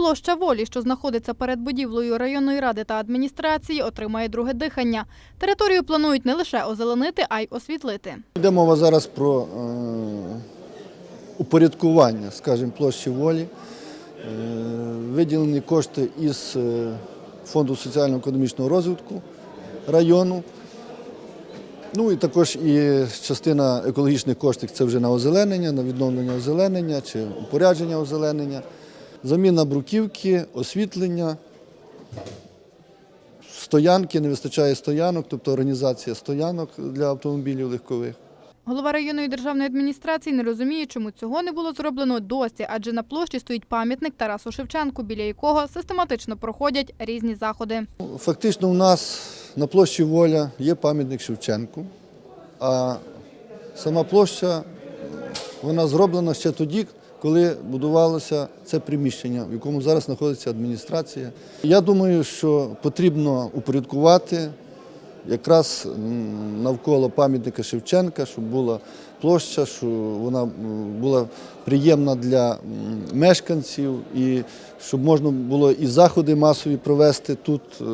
Площа волі, що знаходиться перед будівлею районної ради та адміністрації, отримає друге дихання. Територію планують не лише озеленити, а й освітлити. Йде мова зараз про е, упорядкування, скажімо, площі волі. Е, виділені кошти із е, Фонду соціально-економічного розвитку району. Ну і також і частина екологічних коштів це вже на озеленення, на відновлення озеленення чи упорядження озеленення, заміна бруківки, освітлення, стоянки, не вистачає стоянок, тобто організація стоянок для автомобілів легкових. Голова районної державної адміністрації не розуміє, чому цього не було зроблено досі, адже на площі стоїть пам'ятник Тарасу Шевченку, біля якого систематично проходять різні заходи. Фактично у нас на площі Воля є пам'ятник Шевченку, а сама площа вона зроблена ще тоді, коли будувалося це приміщення, в якому зараз знаходиться адміністрація. Я думаю, що потрібно упорядкувати якраз навколо пам'ятника Шевченка, щоб була площа, щоб вона була приємна для мешканців, і щоб можна було і заходи масові провести тут, е,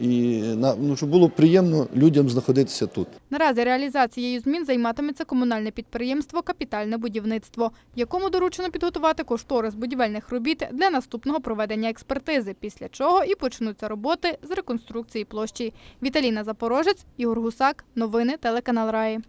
і ну, щоб було приємно людям знаходитися тут. Наразі реалізацією змін займатиметься комунальне підприємство Капітальне будівництво, якому доручено підготувати кошторис будівельних робіт для наступного проведення експертизи, після чого і почнуться роботи з реконструкції площі. Віталіна Запорожець, Ігор Гусак, новини телеканал Раї.